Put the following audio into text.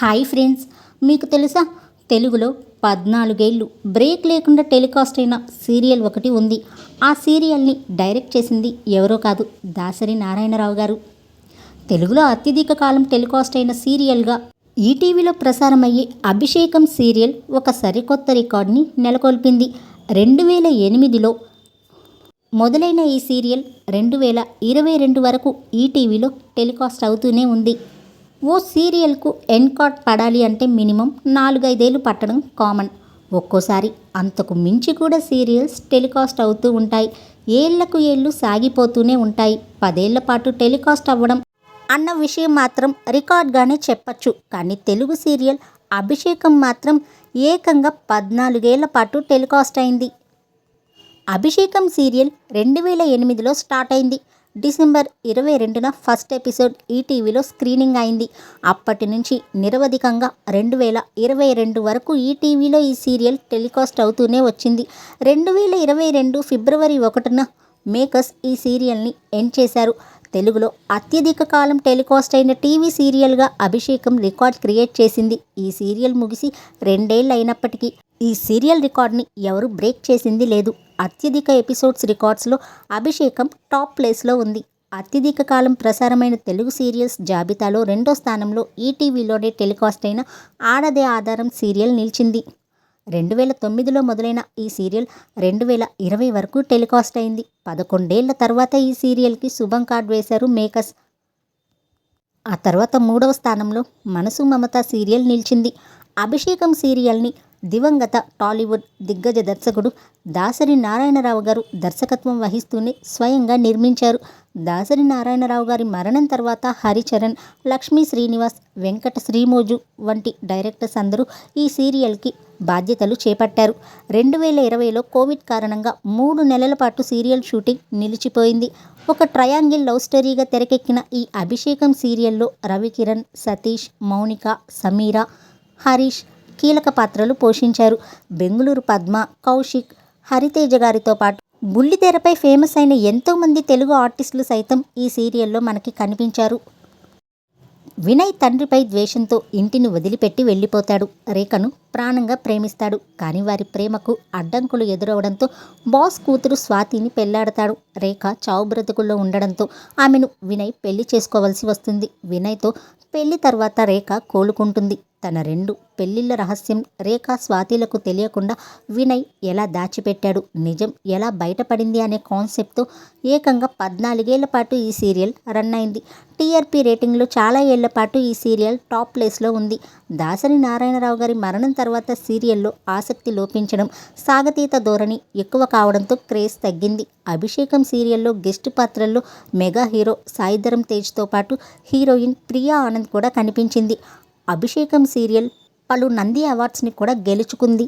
Hi friends మీకు తెలుసా? తెలుగులో పద్నాలుగేళ్ళు బ్రేక్ లేకుండా టెలికాస్ట్ అయిన సీరియల్ ఒకటి ఉంది. ఆ సీరియల్ని డైరెక్ట్ చేసింది ఎవరో కాదు దాసరి నారాయణరావు గారు. తెలుగులో అత్యధిక కాలం టెలికాస్ట్ అయిన సీరియల్గా ఈటీవీలో ప్రసారమయ్యే అభిషేకం సీరియల్ ఒక సరికొత్త రికార్డ్ని నెలకొల్పింది. రెండు వేల ఎనిమిదిలో మొదలైన ఈ సీరియల్ రెండు వేల ఇరవై రెండు వరకు ఈటీవీలో టెలికాస్ట్ అవుతూనే ఉంది. ఓ సీరియల్కు ఎండ్ కార్డ్ పడాలి అంటే మినిమం నాలుగైదేళ్ళు పట్టడం కామన్. ఒక్కోసారి అంతకు మించి కూడా సీరియల్స్ టెలికాస్ట్ అవుతూ ఉంటాయి. ఏళ్ళకు ఏళ్ళు సాగిపోతూనే ఉంటాయి. పదేళ్ళ పాటు టెలికాస్ట్ అవ్వడం అన్న విషయం మాత్రం రికార్డ్గానే చెప్పచ్చు. కానీ తెలుగు సీరియల్ అభిషేకం మాత్రం ఏకంగా పద్నాలుగేళ్ళ పాటు టెలికాస్ట్ అయింది. అభిషేకం సీరియల్ రెండు వేల ఎనిమిదిలో స్టార్ట్ అయింది. డిసెంబర్ ఇరవై రెండున ఫస్ట్ ఎపిసోడ్ ఈటీవీలో స్క్రీనింగ్ అయింది. అప్పటి నుంచి నిరవధికంగా రెండు వేల ఇరవై రెండు వరకు ఈటీవీలో ఈ సీరియల్ టెలికాస్ట్ అవుతూనే వచ్చింది. రెండు వేల ఇరవై రెండు ఫిబ్రవరి ఒకటిన మేకర్స్ ఈ సీరియల్ని ఎండ్ చేశారు. తెలుగులో అత్యధిక కాలం టెలికాస్ట్ అయిన టీవీ సీరియల్గా అభిషేకం రికార్డ్ క్రియేట్ చేసింది. ఈ సీరియల్ ముగిసి రెండేళ్ళు అయినప్పటికీ ఈ సీరియల్ రికార్డ్ని ఎవరు బ్రేక్ చేసింది లేదు. అత్యధిక ఎపిసోడ్స్ రికార్డ్స్లో అభిషేకం టాప్ ప్లేస్లో ఉంది. అత్యధిక కాలం ప్రసారమైన తెలుగు సీరియల్స్ జాబితాలో రెండో స్థానంలో ఈటీవీలోనే టెలికాస్ట్ అయిన ఆడదే ఆధారం సీరియల్ నిలిచింది. రెండు వేల తొమ్మిదిలో మొదలైన ఈ సీరియల్ రెండు వేల ఇరవై వరకు టెలికాస్ట్ అయింది. పదకొండేళ్ళ తర్వాత ఈ సీరియల్కి శుభం కార్డ్ వేశారు మేకర్స్. ఆ తర్వాత మూడవ స్థానంలో మనసు మమత సీరియల్ నిలిచింది. అభిషేకం సీరియల్ని దివంగత టాలీవుడ్ దిగ్గజ దర్శకుడు దాసరి నారాయణరావు గారు దర్శకత్వం వహిస్తూనే స్వయంగా నిర్మించారు. దాసరి నారాయణరావు గారి మరణం తర్వాత హరిచరణ్ లక్ష్మీ శ్రీనివాస్ వెంకట శ్రీమోజు వంటి డైరెక్టర్స్ అందరూ ఈ సీరియల్కి బాధ్యతలు చేపట్టారు. రెండు వేల ఇరవైలో కోవిడ్ కారణంగా మూడు నెలల పాటు సీరియల్ షూటింగ్ నిలిచిపోయింది. ఒక ట్రయాంగిల్ లవ్ స్టోరీగా తెరకెక్కిన ఈ అభిషేకం సీరియల్లో రవికిరణ్ సతీష్ మౌనిక సమీర హరీష్ కీలక పాత్రలు పోషించారు. బెంగుళూరు పద్మ కౌశిక్ హరితేజ గారితో పాటు బుల్లితెరపై ఫేమస్ అయిన ఎంతోమంది తెలుగు ఆర్టిస్టులు సైతం ఈ సీరియల్లో మనకి కనిపించారు. వినయ్ తండ్రిపై ద్వేషంతో ఇంటిని వదిలిపెట్టి వెళ్ళిపోతాడు. రేఖను ప్రాణంగా ప్రేమిస్తాడు. కానీ వారి ప్రేమకు అడ్డంకులు ఎదురవడంతో బాస్ కూతురు స్వాతిని పెళ్ళాడతాడు. రేఖ చావు బ్రతుకుల్లో ఉండడంతో ఆమెను వినయ్ పెళ్ళి చేసుకోవాల్సి వస్తుంది. వినయ్తో పెళ్ళి తర్వాత రేఖ కోలుకుంటుంది. తన రెండు పెళ్ళిళ్ళ రహస్యం రేఖా స్వాతిలకు తెలియకుండా వినయ్ ఎలా దాచిపెట్టాడు నిజం ఎలా బయటపడింది అనే కాన్సెప్ట్తో ఏకంగా పద్నాలుగేళ్ళ పాటు ఈ సీరియల్ రన్ అయింది. టీఆర్పీ రేటింగ్లో చాలా ఏళ్ళ పాటు ఈ సీరియల్ టాప్ ప్లేస్లో ఉంది. దాసరి నారాయణరావు గారి మరణం తర్వాత సీరియల్లో ఆసక్తి లోపించడం సాగతీత ధోరణి ఎక్కువ కావడంతో క్రేజ్ తగ్గింది. అభిషేకం సీరియల్లో గెస్ట్ పాత్రల్లో మెగా హీరో సాయిధరం తేజ్తో పాటు హీరోయిన్ ప్రియా ఆనంద్ కూడా కనిపించింది. అభిషేకం సీరియల్ పలు నంది అవార్డ్స్ని కూడా గెలుచుకుంది.